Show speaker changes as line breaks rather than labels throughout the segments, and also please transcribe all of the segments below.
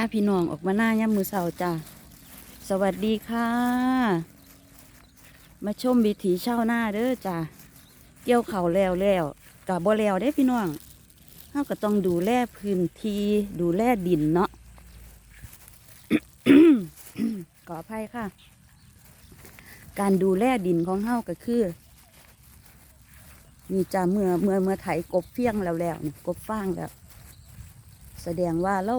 าพี่น้องออกมาหน้าย่ำมือเสาจ้าสวัสดีค่ะ มาชมวิถีชาวนาเด้อจ้าเกี่ยวเขาแล้วแล้วกับบ่แล้วได้พี่น้องเฮาก็ต้องดูแลพื้นที่ดูแลดินเนาะขออภัยค่ะ การดูแลดินของเฮาก็คือนี่จ้าเมื่อเมื่อเมื่อไถกบเฟี้ยงแล้วแล้วนี่กบฟางแล้ว แสดงว่าเรา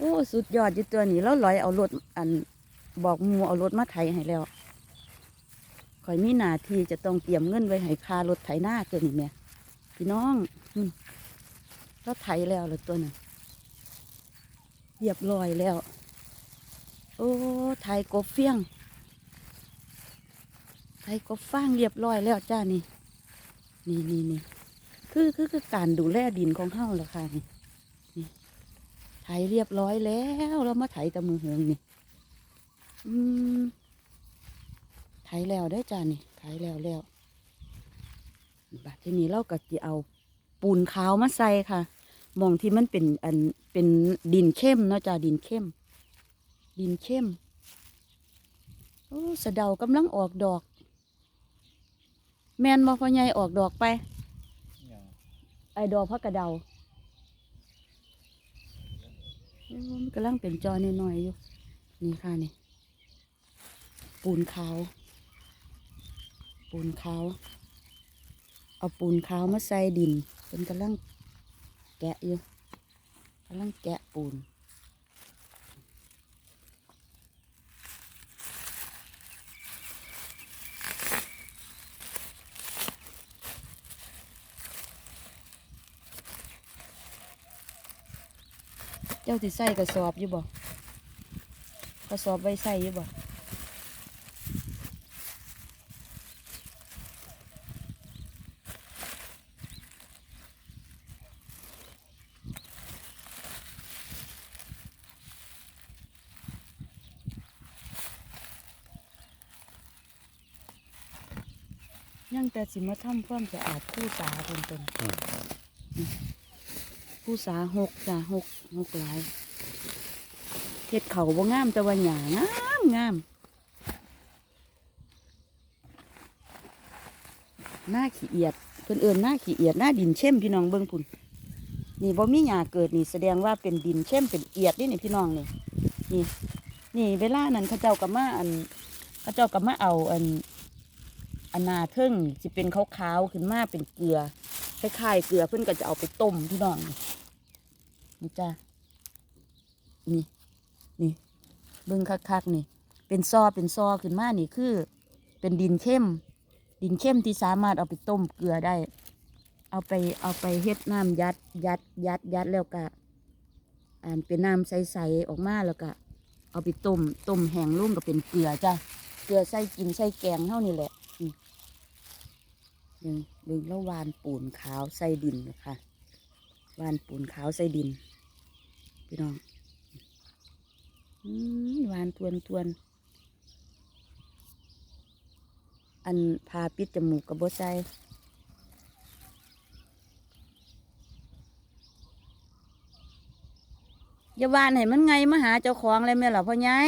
โอ้สุดยอดอยู่ตัวนี้เราลอยเอารถอันบอกมูเอารถมาไถให้แล้วคอยมีหนาทีจะต้องเตรียมเงินไว้ให้คารถไถหน้าตัวนี้แม่พี่น้องอืมเราไถแล้วเลยตัวนั้นเรียบร้อยแล้ว โอ้ไถกบเฟี้ยงไถกบฟางเรียบร้อยแล้วจ้านี่ นี่นี่นี่คือคือคือการดูแลดินของเฮาแหละค่ะนี่ ไถเรียบร้อยแล้วเรามาไถแตะมือเหืองนี่อืมไถแล้วได้อจ้านี่ไถแล้วแล้วบัดทีนี้เราก็จะเอาปูนขาวมาใส่ค่ะหมองที่มันเป็นอันเป็นดินเข้มเนาะจ้าดินเข้ม ดินเข้มโอ้สะเดากำลังออกดอก แมนมอพ่อใหญ่ออกดอกไปไอ้ดอกพักกระเดา โอ้ มันกำลังเป็นจอน้อยๆอยู่ นี่ค่ะนี่ ปูนขาว ปูนขาว เอาปูนขาวมาใส่ดินเป็นกำลังแกะอยู่กำลังแกะปูน เจ้าสิใส่กระสอบอยู่บ่กระสอบไว้ใส่อยู่บ่ยังแต่สิมาทำความสะอาดคู่สาเป็นต้นคู่สาหกจ้ะหก หกหลายเห็ดเขาบ่งามแต่ว่าหยางามงามหน้าขี้เอียดเพิ่นเอิญหน้าขี้เอียดหน้าดินเข้มพี่น้องเบิ่งพุ่นนี่บ่มีหญ้าเกิดนี่แสดงว่าเป็นดินเข้มเป็นเอียดนี่นี่พี่น้องนี่นี่นี่เวลานั้นเขาเจ้าก็มาอันเขาเจ้าก็มาเอาอันอันนาเทิงสิเป็นขาวๆขึ้นมาเป็นเกลือคล้ายๆเกลือเพิ่อนก็จะเอาไปต้มพี่น้องนี่ นี่จ้านี่ นี่เบิ่งคักๆนี่ เป็นซอเป็นซอขึ้นมานี่คือ เป็นดินเข้ม ดินเข้มที่สามารถเอาไปต้มเกลือได้ เอาไปเอาไปเฮ็ดน้ำยัดยัดยัดยัดแล้วก็อ่านเป็นน้ำใสๆออกมาแล้วก็เอาไปต้มต้มแห้งร่วมกับเป็นเกลือจ้ะเกลือใส่กินใส่แกงเท่านี่แหละนี่ดึงดึงแล้ววานปูนขาวใส่ดินนะคะวานปูนขาวใส่ดิน พี่น้องหวานทวนทวน อันพาปิดจมูกกับโบใส่อย่าวานให้มันไงมาหาเจ้าของเลยแม่หรอพ่อใหญ่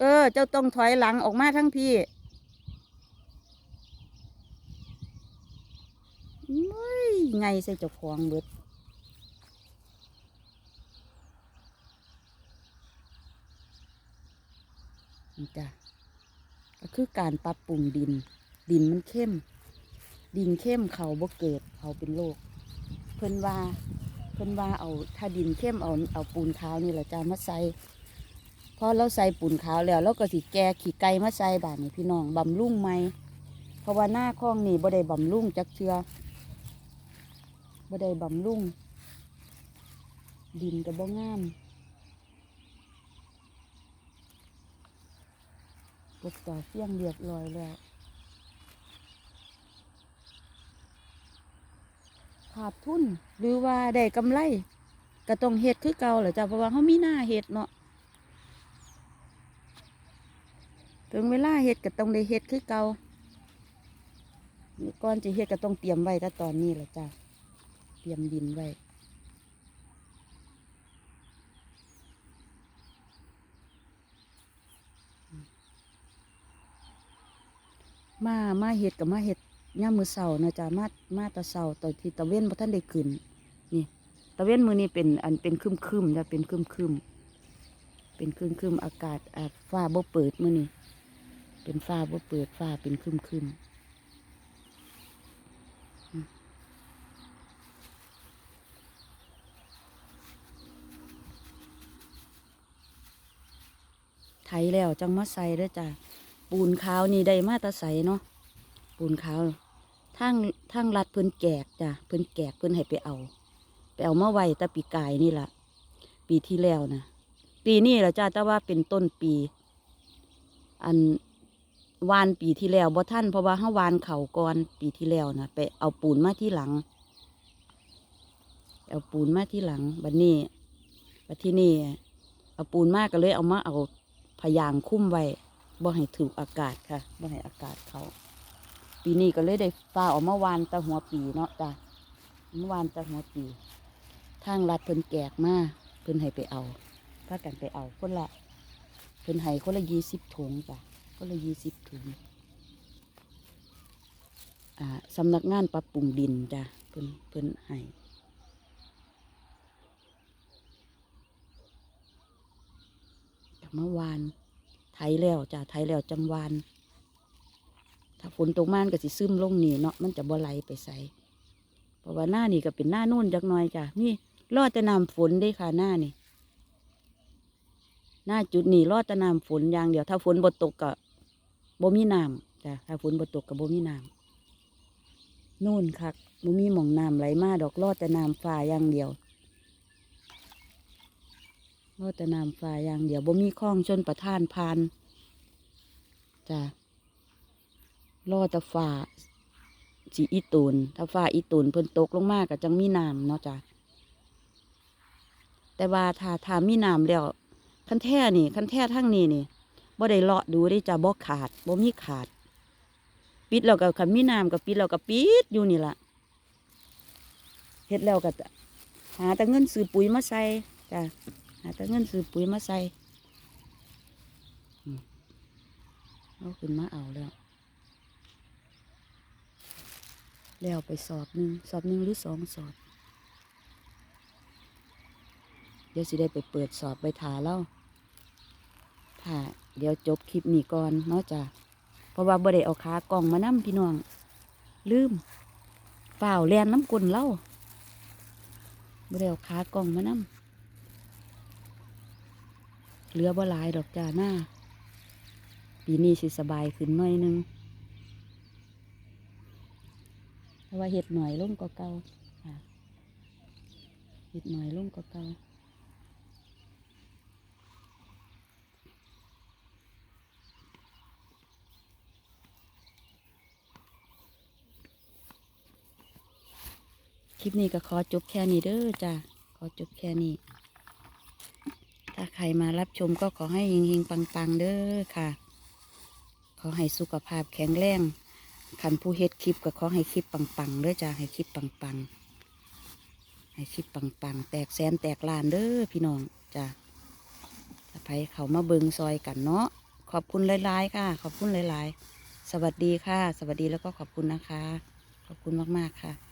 เออ เจ้าต้องถอยหลังออกมาทั้งพี่ไม่ไงใส่เจ้าของเบิด นี่จ้ะก็คือการปรับปรุงดิน ดินมันเข้ม ดินเข้มเขาบ่เกิดเขาเป็นโรคเพิ่นว่าเพิ่นว่าเอาถ้าดินเข้มเอาเอาปูนขาวนี่แหละจ้ามาใส่พอเราใส่ปูนขาวแล้วเราก็สิแกขี้ไก่มาใส่บาดนี่พี่น้องบำรุงไหมเพราะว่าหน้าคลองนี่บ่ได้บำรุงจักเทือบ่ได้บำรุงดินก็บ่งาม กบต่อเฟี้ยงเรียบร้อยแล้วขาดทุนหรือว่าได้กำไรก็ต้องเฮ็ดคือเก่าแหละจ้ะเพราะว่าเขามีหน้าเฮ็ดเนาะถึงเวลาเฮ็ดก็ต้องได้เฮ็ดคือเก่าก่อนจะเฮ็ดก็ต้องเตรียมไว้แต่ตอนนี้แหละจ้ะเตรียมดินไว้ มามาเฮ็ดกับมาเฮ็ดย่ามือเสานะจ๊ะมามาตะเสาตอนที่ตะเว้นบ่ทันได้ขึ้นนี่ตะเว้นมือนี้เป็นอันเป็นครึมๆจ้ะเป็นครึมเป็นครึมอากาศอาฟ้าบ่เปิดมือนี้เป็นฟ้าบ่เปิดฟ้าเป็นคึมๆอืมไถแล้วจังมาใส่ด้อจ้ะ ปูนขาวนี่ได้มาตะใสเนาะปูนขาวทางทางรัดเพิ่นแกกจ้ะเพิ่นแกกเพิ่นให้ไปเอา ไปเอามาไว้ตะปีกายนี่ล่ะปีที่แล้วนะปีนี้ละจ้าแต่ว่าเป็นต้นปี อันวานปีที่แล้วบ่ท่านเพราะว่าเฮาวานเข่าก่อนปีที่แล้วนะไปเอาปูนมาที่หลัง เอาปูนมาที่หลังบัดนี้บัดที่นี่เอาปูนมาก็เลยเอามาเอาพยางคุ้มไว้ บ่ให้ถูกอากาศค่ะบ่ให้อากาศเขา ปีนี้ก็เลยได้ฟ้าออกมาวานตะหัวปีเนาะจ้ะเมื่อวานตะหัวปี ทางรัดเพิ่นแกกมาเพิ่นให้ไปเอาพากันไปเอาคนละเพิ่นให้คนละยี่สิบถุงจ้ะคนละยี่สิบถุงอ่าสำนักงานปรับปรุงดินจ้ะเพิ่นเพิ่นให้กเมื่อวาน แล้วจ้ะไถแล้วจังหวานถ้าฝนตกมานก็สิซึมลงนี่เนาะมันจะบ่ไหลไปใส่เพราะว่าหน้านี่ก็เป็นหน้านู่นจักหน่อยจ้ะนี่รอดจะนำฝนได้ค่ะหน้านี่หน้าจุดนี้รอดจะนำฝนอย่างเดียว ถ้าฝนบ่ตกก็บ่มีน้ำจ้ะถ้าฝนบ่ตกก็บ่มีน้ำนู่นคักบ่มีหม่องน้ำไหลมาดอกรอดจะนำฟ้าอย่างเดียว รอดจะนำฟ้าอย่างเดียวบ่มีคลองชนประทานพานจ้ะรอแต่ฟ้าสีอีตูนถ้าฟ้าอีตูนเพิ่นตกลงมากก็จังมีน้ำเนาะจ้ะแต่ว่าถ้าถามีน้ำแล้วคันแท่นี่คันแท่ทั้งนี้นี่บ่ได้เลาะดูได้จ้ะบ่ขาดบ่มีขาด ปิดแล้วก็คันมีน้ำก็ปิดแล้วก็ปิดอยู่นี่ล่ะเฮ็ดแล้วก็หาแต่เงินซื้อปุ๋ยมาใส่จ้ะ หาแต่เงินซื้อปุ๋ยมาใส่เอาขึ้นมาเอาแล้ว แล้วไปสอบหนึ่งสอบหนึ่งหรือสองสอบ เดี๋ยวสิได้ไปเปิดสอบไปถาเล่าถ้าเดี๋ยวจบคลิปนี้ก่อนเนาะจ้ะเพราะว่าบ่ได้เอาขากล่องมานํพี่น้อง ลืมเปล่าวแลนน้ำกลนเล่าบ่ได้เอาขากล่องมานํ เหลือบ่หลายดอกจ้าหน้า ปีนี้สิสบายขึ้นหน่อยนึงเพราะว่าเห็ดหน่อยลงกว่าเก่าเห็ดหน่อยลงกว่าเก่าคลิปนี้ก็ขอจบแค่นี้เด้อจ้ะขอจบแค่นี้ ถ้าใครมารับชมก็ขอให้เฮงๆปังๆ เด้อค่ะ ขอให้สุขภาพแข็งแรงขันผู้เฮ็ดคลิปก็ขอให้คลิปปังๆเด้อจ้าให้คลิปปังๆ ให้คลิปปังๆ แตกแสนแตกล้านเด้อพี่น้องจ้าถ้าไปเขามาเบิงซอยกันเนาะขอบคุณหลายๆค่ะ ขอบคุณหลายๆ สวัสดีค่ะ สวัสดีแล้วก็ขอบคุณนะคะ ขอบคุณมากๆค่ะ